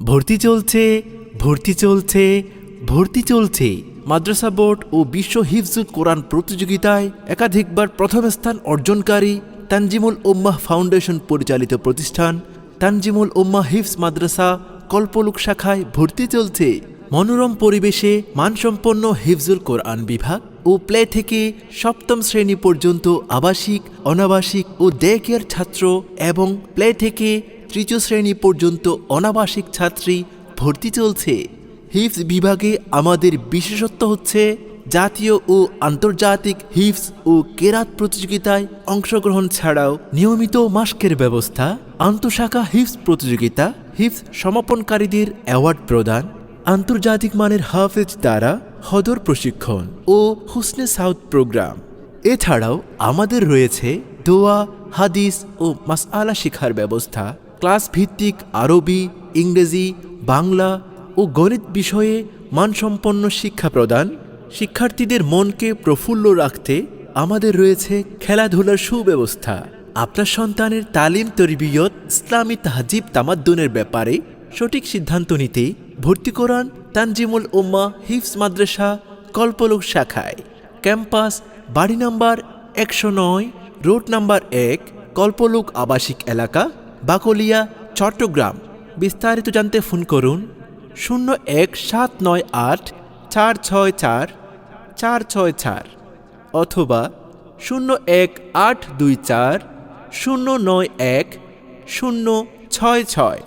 ভর্তি চলছে ভর্তি চলছে ভর্তি চলছে। মাদ্রাসা বোর্ড ও বিশ্ব হিফজুল কোরআন প্রতিযোগিতায় একাধিকবার প্রথম স্থান অর্জনকারী তানজিমুল উম্মাহ ফাউন্ডেশন পরিচালিত প্রতিষ্ঠান তানজিমুল উম্মাহ হিফজ মাদ্রাসা কল্পলুক শাখায় ভর্তি চলছে। মনোরম পরিবেশে মানসম্পন্ন হিফজুল কোরআন বিভাগ ও প্লে থেকে সপ্তম শ্রেণি পর্যন্ত আবাসিক, অনাবাসিক ও ডে কেয়ার ছাত্র এবং প্লে থেকে তৃতীয় শ্রেণি পর্যন্ত অনাবাসিক ছাত্রী ভর্তি চলছে। হিফজ বিভাগে আমাদের বিশেষত্ব হচ্ছে জাতীয় ও আন্তর্জাতিক হিফজ ও কেরাত প্রতিযোগিতায় অংশগ্রহণ ছাড়াও নিয়মিত মাস্কের ব্যবস্থা, আন্তঃশাখা হিফজ প্রতিযোগিতা, হিফজ সমাপনকারীদের অ্যাওয়ার্ড প্রদান, আন্তর্জাতিক মানের হাফেজ দ্বারা হদর প্রশিক্ষণ ও হুসনে সাউথ প্রোগ্রাম। এছাড়াও আমাদের রয়েছে দোয়া, হাদিস ও মাসআলা শিখার ব্যবস্থা। ক্লাস ভিত্তিক আরবি, ইংরেজি, বাংলা ও গণিত বিষয়ে মানসম্পন্ন শিক্ষা প্রদান, শিক্ষার্থীদের মনকে প্রফুল্ল রাখতে আমাদের রয়েছে খেলাধুলার সুব্যবস্থা। আপনার সন্তানের তালিম তরবিয়ত ইসলামী তাহজিব তামাদ্দুনের ব্যাপারে সঠিক সিদ্ধান্ত নিতে ভর্তি করান তানজিমুল উম্মা হিফস মাদ্রাসা, কল্পলোক শাখায়। ক্যাম্পাস বাড়ি নাম্বার একশো নয়, রোড নাম্বার এক, কল্পলোক আবাসিক এলাকা বাকলিয়া, চট্টগ্রাম। বিস্তারিত জানতে ফোন করুন শূন্য এক সাত নয় আট চার ছয় চার চার ছয় চার অথবা শূন্য এক আট দুই চার, শূন্য নয় এক, শূন্য ছয় ছয়।